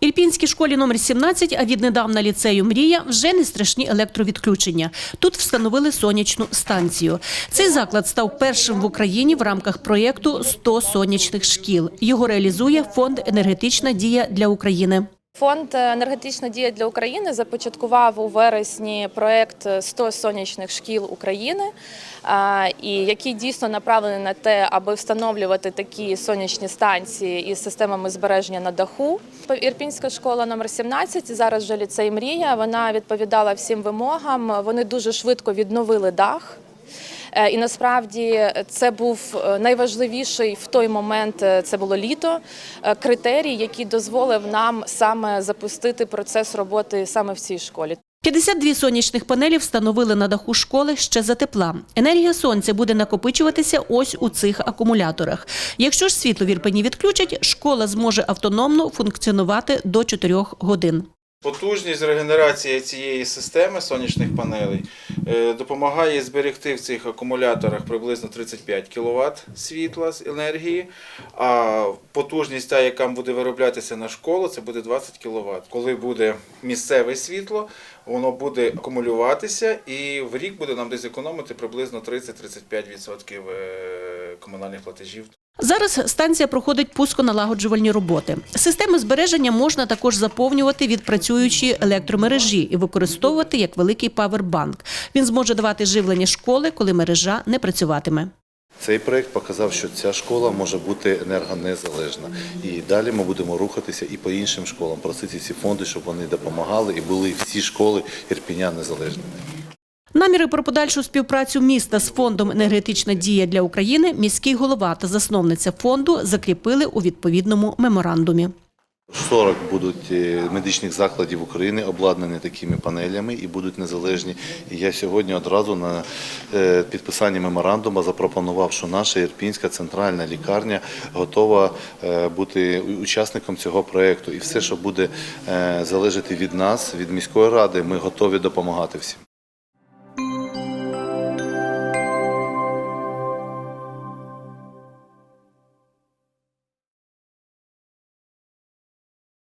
Ірпінській школі номер 17, а віднедавна ліцею Мрія вже не страшні електровідключення. Тут встановили сонячну станцію. Цей заклад став першим в Україні в рамках проєкту «100 сонячних шкіл. Його реалізує фонд Енергетична дія для України. Фонд енергетична дія для України започаткував у вересні проект «100 сонячних шкіл України, і який дійсно направлений на те, аби встановлювати такі сонячні станції із системами збереження на даху. Ірпінська школа номер 17, зараз вже ліцей Мрія. Вона відповідала всім вимогам. Вони дуже швидко відновили дах. Е, І насправді це був е, найважливіший в той момент. е, Це було літо. е, Критерій, який дозволив нам саме запустити процес роботи саме в цій школі. 52 сонячних панелі встановили на даху школи ще за тепла. Енергія сонця буде накопичуватися ось у цих акумуляторах. Якщо ж світло в Ірпені відключать, школа зможе автономно функціонувати до 4 годин. Потужність регенерації цієї системи сонячних панелей е, допомагає зберегти в цих акумуляторах приблизно 35 кВт світла з енергії, а потужність, та, яка буде вироблятися на школу, це буде 20 кВт. Коли буде місцеве світло, воно буде акумулюватися і в рік буде нам десь економити приблизно 30-35% е, комунальних платежів. Зараз станція проходить пусконалагоджувальні роботи. Системи збереження можна також заповнювати від працюючої електромережі і використовувати як великий павербанк. Він зможе давати живлення школи, коли мережа не працюватиме. Цей проект показав, що ця школа може бути енергонезалежна. І далі ми будемо рухатися і по іншим школам, просити ці фонди, щоб вони допомагали і були всі школи Ірпіня незалежними. Наміри про подальшу співпрацю міста з фондом Енергетична дія для України міський голова та засновниця фонду закріпили у відповідному меморандумі. 40 будуть е, медичних закладів України обладнані такими панелями і будуть незалежні. І я сьогодні одразу на е, підписанні меморандуму запропонував, що наша Ірпінська центральна лікарня готова е, бути учасником цього проекту. І все, що буде залежати від нас, від міської ради, ми готові допомагати всім.